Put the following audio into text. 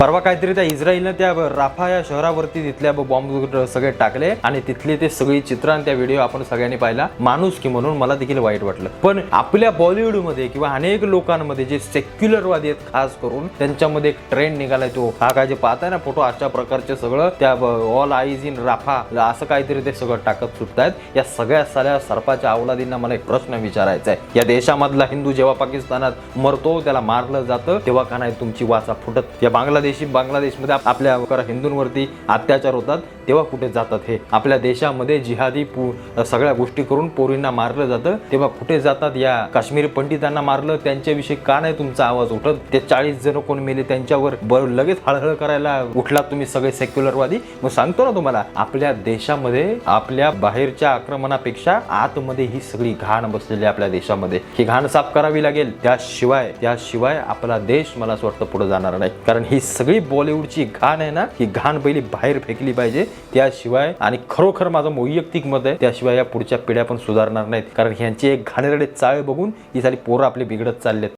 परवा काहीतरी त्या इस्रायलनं त्या राफा या शहरावरती तिथल्या बॉम्ब सगळे टाकले आणि तिथले ते सगळी चित्र आणि त्या व्हिडिओ आपण सगळ्यांनी पाहिला. माणूस की म्हणून मला देखील वाईट वाटलं. पण आपल्या बॉलिवूडमध्ये किंवा अनेक लोकांमध्ये जे सेक्युलरवादी आहेत खास करून त्यांच्यामध्ये एक ट्रेंड निघालाय तो. हा काय जे पाहताय ना फोटो अशा प्रकारचे सगळं त्या ऑल आईज इन राफा असं काहीतरी ते सगळं टाकत सुटतायत. या सगळ्या साऱ्या सर्पाच्या अवलादींना मला एक प्रश्न विचारायचा आहे या देशामधला हिंदू जेव्हा पाकिस्तानात मरतो त्याला मारलं जातं तेव्हा का नाही तुमची वाचा फुटत? या बांगलादेश बांगलादेशमध्ये आपल्या हिंदूंवरती अत्याचार होतात तेव्हा कुठे जातात हे? आपल्या देशामध्ये जिहादी सगळ्या गोष्टी करून पोरींना मारलं जातं तेव्हा कुठे जातात या? काश्मीरी पंडितांना मारलं त्यांच्याविषयी का नाही तुमचा आवाज उठत? ते चाळीस जण कोण मेले त्यांच्यावर लगेच हळहळ करायला उठलात तुम्ही सगळे सेक्युलरवादी मग सांगतो ना तुम्हाला आपल्या देशामध्ये आपल्या बाहेरच्या आक्रमणापेक्षा आतमध्ये ही सगळी घाण बसलेली आपल्या देशामध्ये. ही घाण साफ करावी लागेल. त्याशिवाय त्याशिवाय आपला देश मला असं वाटतं पुढे जाणार नाही. कारण ही सगळी बॉलिवूडची घाण आहे ना ही घाण पहिली बाहेर फेकली पाहिजे. त्याशिवाय आणि खरोखर माझं वैयक्तिक मत आहे त्याशिवाय या पुढच्या पिढ्या पण सुधारणार नाहीत. कारण ह्यांची एक घाणेरडे चाळ बघून ही सारी पोरं आपली बिघडत चाललेत.